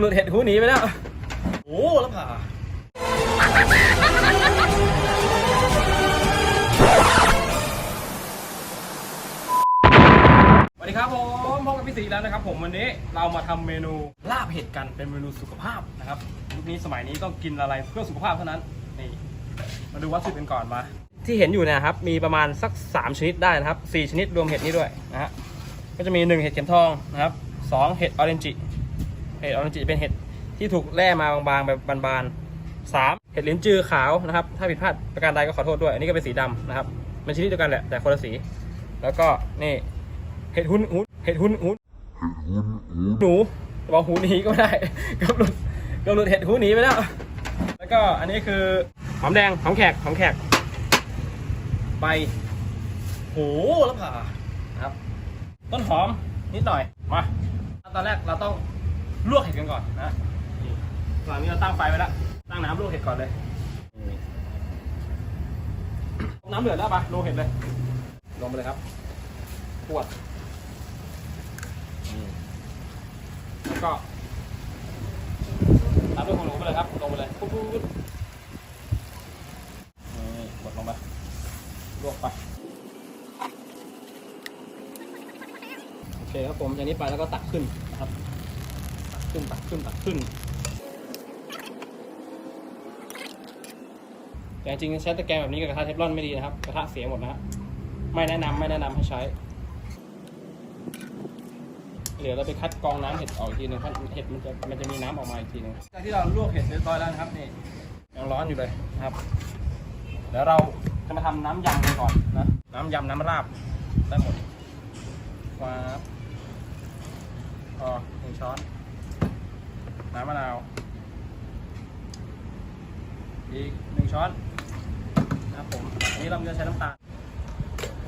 หลุดเห็ดหูหนีไปแล้ว โอ้แล้วผ่าสวัสดีครับผมพบกับพี่สีแล้วนะครับ ผมวันนี้เรามาทำเมนูลาบเห็ดกันเป็นเมนูสุขภาพนะครับยุคนี้สมัยนี้ต้องกินอะไรเพื่อสุขภาพเท่านั้นนี่มาดูวัตถุดิบกันก่อนมา ที่เห็นอยู่เนยนะครับมีประมาณสัก 3 ชนิดได้นะครับ 4 ชนิดรวมเห็ดนี้ด้วยนะฮะก็จะมี 1 เห็ดเข็มทองนะครับ2เห็ดออเรนจิ เห็ดออเรนจิเป็นเห็ดที่ถูกแล่มาบางๆแบบบานๆสามเห็ดลิ้นจือขาวนะครับ ถ้าผิดพลาดประการใดก็ขอโทษด้วย อันนี้ก็เป็นสีดำนะครับ มันชนิดเดียวกันแหละแต่คนละสี แล้วก็นี่เห็ดหุ้นหุ้นเห็ดหุ้นหุ้นหนูบอกหูหนีก็ไม่ได้ก็หลุดก็หลุดเห็ดหูหนีไปแล้ว แล้วก็อันนี้คือหอมแดงหอมแขกหอมแขกใบโหแล้วผ่านะครับ ต้นหอมนิดหน่อยมาตอนแรกเราต้อง ลวกเห็ดกันก่อนนะนี่ตอนนี้เราตั้งไฟไว้แล้วตั้งน้ำลวกเห็ดก่อนเลยน้ำเดือดแล้วปะลงเห็ดเลยลงไปเลยครับขวดแล้วก็ตามด้วยของหนูไปเลยครับลงไปเลยปุ๊บปุ๊บปุ๊บนี่กดลงไปลวกไปโอเคครับผมจากนี้ไปแล้วก็ตักขึ้นนะครับ ขึ้นตักขึ้นตักขึ้น แต่จริงๆใช้ตะแกรงแบบนี้กับกระทะเทฟลอนไม่ดีนะครับ กระทะเสียหมดนะฮะไม่แนะนำไม่แนะนำให้ใช้ เดี๋ยวเราไปคัดกรองน้ำเห็ดออกอีกทีหนึงเพราะเห็ดมันจะมันจะมีน้ำออกมาอีกทีหนึงจากที่เราลวกเห็ดเรียบร้อยแล้วนะครับนี่ยังร้อนอยู่เลยนะครับเดี๋ยวเราจะมาทำน้ำยำกันก่อนนะ น้ำยำน้ำราบได้หมดว้าบพอหนึ่งช้อน น้ำมะนาว อีกหนึ่งช้อนนะครับผมอันนี้เราจะใช้น้ำตาล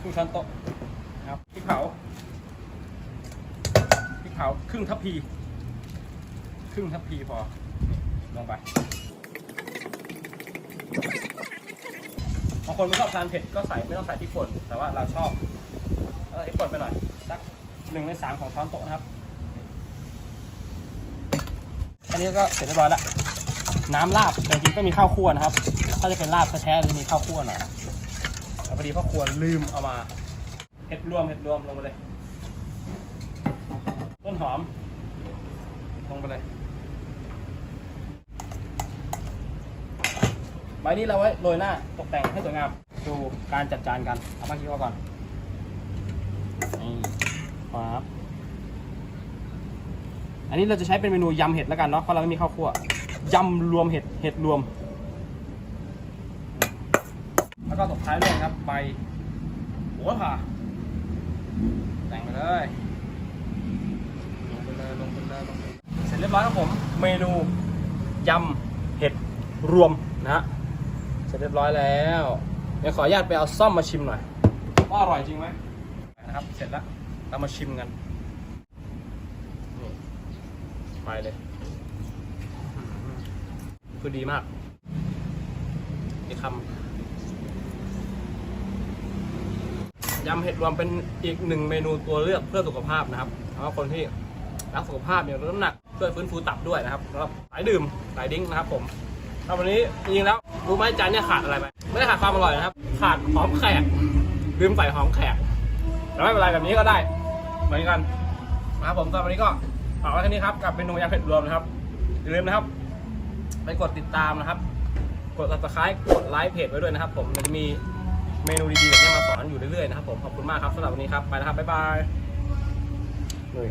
ครึ่งช้อนโต๊ะนะครับพริกเผาพริกเผาครึ่งทัพพี ครึ่งทัพพีพอลงไปบางคนไม่ชอบทานเผ็ดก็ใส่ไม่ต้องใส่พริกป่นแต่ว่าเราชอบเออพริกป่นไปหน่อยสักหนึ่งในสามของช้อนโต๊ะนะครับ อันนี้ก็เสร็จเรียบร้อยแล้วน้ำลาบแต่จริงๆก็มีข้าวคั่วนะครับ ถ้าจะเป็นลาบแท้ๆจะมีข้าวคั่วหน่อยแต่พอดีพ่อครัวลืมเอามาเห็ดรวมเห็ดรวมลงไปเลย ต้นหอม ลงไปเลยใบนี้เราไว้โรยหน้าตกแต่งให้สวยงาม ดูการจัดจานกัน เอามาคิดว่าก่อนนี่ครับ อันนี้เราจะใช้เป็นเมนูยำเห็ดแล้วกันเนาะเพราะเราไม่มีข้าวคั่วยำรวมเห็ดเห็ดรวม แล้วก็ตบท้ายด้วยนะครับใบโหัวผ่าแต่งไปเลยลงไปเลยลงไปเลยลงไปเลยเสร็จเรียบร้อยครับผม เมนูยำเห็ดรวมนะฮะเสร็จเรียบร้อยแล้วเดี๋ยวขออนุญาตไปเอาซ่อมมาชิมหน่อยว่าอร่อยจริงไหมนะครับเสร็จแล้วเรามาชิมกัน ไปเลยคือดีมากอีกคำยำเห็ดรวมเป็นอีกหนึ่งเมนูตัวเลือกเพื่อสุขภาพนะครับสำหรับคนที่รักสุขภาพเนี่ยลดน้ำหนักช่วยฟื้นฟูตับด้วยนะครับสำหรับสายดื่มสายดิ้งนะครับผมแล้ววันนี้จริงๆแล้วรู้ไหมจานเนี่ยขาดอะไรไปไม่ได้ขาดความอร่อยนะครับ ขาดหอมแขกลืมใส่หอมแขกแต่ไม่เป็นไรแบบนี้ก็ได้ เหมือนกันนะครับผมตอนวันนี้ก็ ฝากไว้แค่นี้ครับกับเมนูยำเผ็ดรวมนะครับอย่าลืมนะครับไปกดติดตามนะครับ กด subscribe กดไลค์เพจไว้ด้วยนะครับ ผมจะมีเมนูดีๆแบบนี้มาสอนอยู่เรื่อยๆนะครับผมขอบคุณมากครับสำหรับวันนี้ครับไปนะครับบ๊ายบายเลย